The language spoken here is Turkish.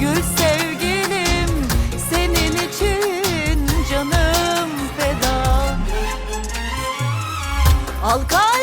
Gül sevgilim senin için canım feda. Al kalbim